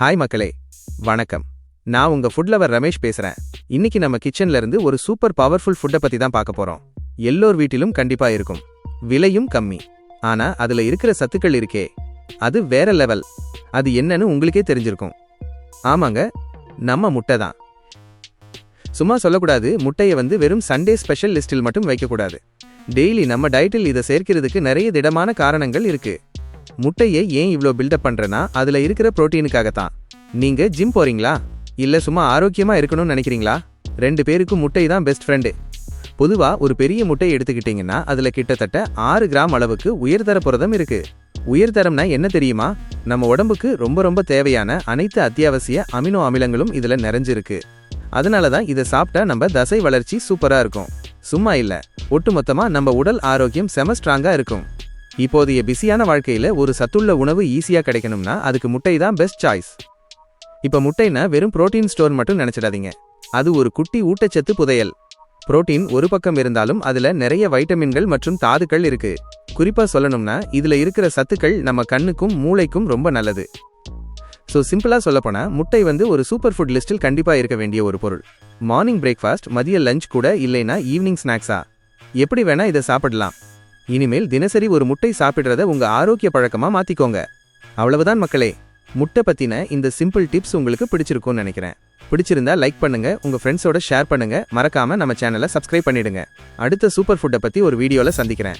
Hi மக்களே வணக்கம். நான் உங்க ஃபுட் லவர் ரமேஷ் பேசுறேன். இன்னைக்கு நம்ம கிச்சன்ல இருந்து ஒரு சூப்பர் பவர்ஃபுல் ஃபுட்டை பத்தி தான் பார்க்க போறோம். எல்லோர் வீட்டிலும் கண்டிப்பா இருக்கும். விலையும் கம்மி. ஆனா அதுல இருக்கிற சத்துக்கள் இருக்கே. அது வேற லெவல் அது என்னன்னு உங்களுக்கே தெரிஞ்சிருக்கும். ஆமாங்க நம்ம முட்டை தான். சும்மா சொல்லக்கூடாது முட்டையை வந்து வெறும் சண்டே ஸ்பெஷல் லிஸ்டில் மட்டும் வைக்கக்கூடாது. டெய்லி நம்ம டயட்டில் இதை சேர்க்கிறதுக்கு நிறைய திடமான காரணங்கள் இருக்கு. முட்டையை ஏன் இவ்வளோ பில்டப் பண்றேன்னா அதில் இருக்கிற புரோட்டீனுக்காகத்தான். நீங்கள் ஜிம் போகிறீங்களா இல்லை சும்மா ஆரோக்கியமாக இருக்கணும்னு நினைக்கிறீங்களா? ரெண்டு பேருக்கும் முட்டை தான் பெஸ்ட் ஃப்ரெண்டு பொதுவாக ஒரு பெரிய முட்டை எடுத்துக்கிட்டிங்கன்னா அதில் கிட்டத்தட்ட ஆறு கிராம் அளவுக்கு உயர்தர புரதம் இருக்குது உயர்தரம்னா என்ன தெரியுமா? நம்ம உடம்புக்கு ரொம்ப ரொம்ப தேவையான அனைத்து அத்தியாவசிய அமினோ அமிலங்களும் இதில் நிறைஞ்சிருக்கு. அதனால தான் இதை சாப்பிட்டா நம்ம தசை வளர்ச்சி சூப்பராக இருக்கும். சும்மா இல்லை ஒட்டுமொத்தமாக நம்ம உடல் ஆரோக்கியம் செம ஸ்ட்ராங்காக இருக்கும். இப்போதைய பிஸியான வாழ்க்கையில் ஒரு சத்துள்ள உணவு ஈஸியாக கிடைக்கணும்னா அதுக்கு முட்டை தான் பெஸ்ட் சாய்ஸ் இப்போ முட்டைனா வெறும் புரோட்டீன் ஸ்டோர் மட்டும் நினச்சிடாதீங்க. அது ஒரு குட்டி ஊட்டச்சத்து புதையல். புரோட்டீன் ஒரு பக்கம் இருந்தாலும் அதில் நிறைய வைட்டமின்கள் மற்றும் தாதுக்கள் இருக்கு. குறிப்பாக சொல்லணும்னா இதில் இருக்கிற சத்துக்கள் நம்ம கண்ணுக்கும் மூளைக்கும் ரொம்ப நல்லது. ஸோ சிம்பிளாக சொல்லப்போனால் முட்டை வந்து ஒரு சூப்பர் ஃபுட் லிஸ்ட்டில் கண்டிப்பாக இருக்க வேண்டிய ஒரு பொருள். மார்னிங் பிரேக்ஃபாஸ்ட் மதிய லஞ்ச் கூட இல்லைன்னா ஈவினிங் ஸ்நாக்ஸா எப்படி வேணால் இதை சாப்பிடலாம். இனிமேல் தினசரி ஒரு முட்டை சாப்பிடுறத உங்க ஆரோக்கிய பழக்கமா மாத்திக்கோங்க. அவ்வளவுதான் மக்களே. முட்டை பத்தின இந்த சிம்பிள் டிப்ஸ் உங்களுக்கு பிடிச்சிருக்கும்னு நினைக்கிறேன். பிடிச்சிருந்தா லைக் பண்ணுங்க உங்க ஃப்ரெண்ட்ஸோட ஷேர் பண்ணுங்க. மறக்காம நம்ம சேனலை சப்ஸ்கிரைப் பண்ணிடுங்க. அடுத்த சூப்பர் ஃபுட்டை பத்தி ஒரு வீடியோல சந்திக்கிறேன்.